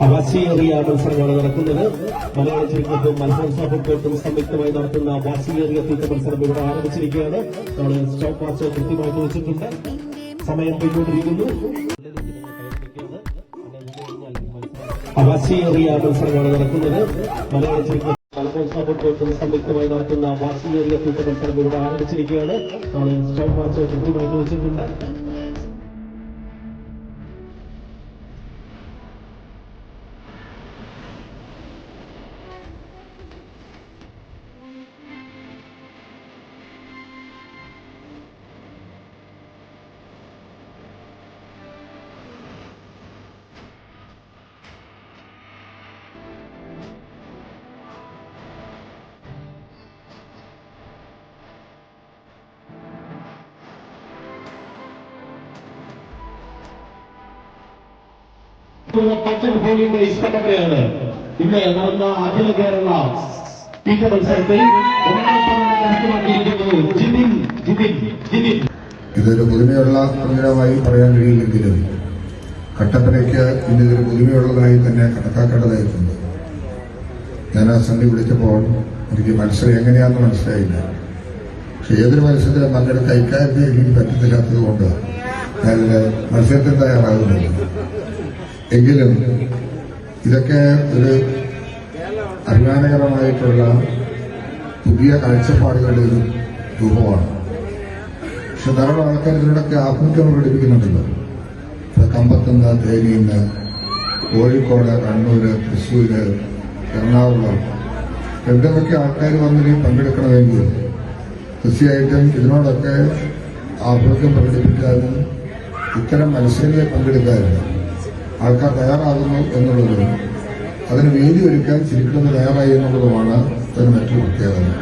വാശിയേറിയ മത്സരമാണ് നടക്കുന്നത്. മലയാള ചുരുക്കത്തും മത്സര ഫുട്ബോട്ടും സംയുക്തമായി നടത്തുന്ന വാശിയേറിയ തീറ്റ മത്സരം ഇവിടെ ആരംഭിച്ചിരിക്കുകയാണ്. നമ്മൾ സ്റ്റോപ്പ് വാച്ച് കൃത്യമായിട്ട് വെച്ചിട്ടുണ്ട് സമയം പോയിക്കൊണ്ടിരിക്കുന്നു വാശിയേറിയ മത്സരമാണ് നടക്കുന്നത്. മലയാള അൽഫോൻസ ഫുട്ബോട്ടും സംയുക്തമായി നടത്തുന്ന വാശിയേറിയ തീറ്റ മത്സരം ഇവിടെ ആരംഭിച്ചിരിക്കുകയാണ്. നമ്മൾ സ്റ്റോപ്പ് വാച്ച് കൃത്യമായിട്ട് വെച്ചിട്ടുണ്ട് പച്ചൻ ഇഷ്ടപ്പെട്ടയാണ് ഇന്ന് നടന്ന അഖില കേരള സ്പീക്കർ മത്സരത്തിൽ ഇതൊരു പുതുമയുള്ള പ്രകടനമായി പറയാൻ കഴിയില്ലെങ്കിലും കട്ടപ്പനയ്ക്ക് ഇന്ന് ഇതൊരു പുതുമയുള്ളതായി തന്നെ കണക്കാക്കേണ്ടതായിട്ടുണ്ട്. ഞാൻ ആ സന്ധി വിളിച്ചപ്പോൾ എനിക്ക് മത്സരം എങ്ങനെയാണെന്ന് മനസ്സിലായില്ല. പക്ഷെ ഏതൊരു മത്സരത്തിലും പങ്കെടുത്ത് ഇക്കാര്യത്തിൽ എനിക്ക് പറ്റത്തില്ലാത്തത് കൊണ്ട് ഞാനിത് മത്സരത്തിന് തയ്യാറാകുന്നില്ല എങ്കിലും ഇതൊക്കെ ഒരു അഭിമാനകരമായിട്ടുള്ള പുതിയ കാഴ്ചപ്പാടുകളുടെ ഒരു രൂപമാണ്. പക്ഷെ ധാരാളം ആൾക്കാർ ഇതിനോടൊക്കെ ആഭിമുഖ്യം പ്രകടിപ്പിക്കുന്നുണ്ടല്ലോ. കമ്പത്തുനിന്ന് തേനിന്ന് കോഴിക്കോട് കണ്ണൂര് തൃശ്ശൂര് എറണാകുളം എവിടെയൊക്കെ ആൾക്കാർ വന്നിനി പങ്കെടുക്കണമെങ്കിൽ തീർച്ചയായിട്ടും ഇതിനോടൊക്കെ ആഭിമുഖ്യം പ്രകടിപ്പിക്കാനും ഇത്തരം മത്സരങ്ങളെ പങ്കെടുക്കാനും ആൾക്കാർ തയ്യാറാകുന്നു എന്നുള്ളതും അതിന് വേദി ഒരുക്കാൻ ചിരിക്കുന്നത് തയ്യാറായി എന്നുള്ളതുമാണ് അതിന് മറ്റൊരു പ്രത്യേകത.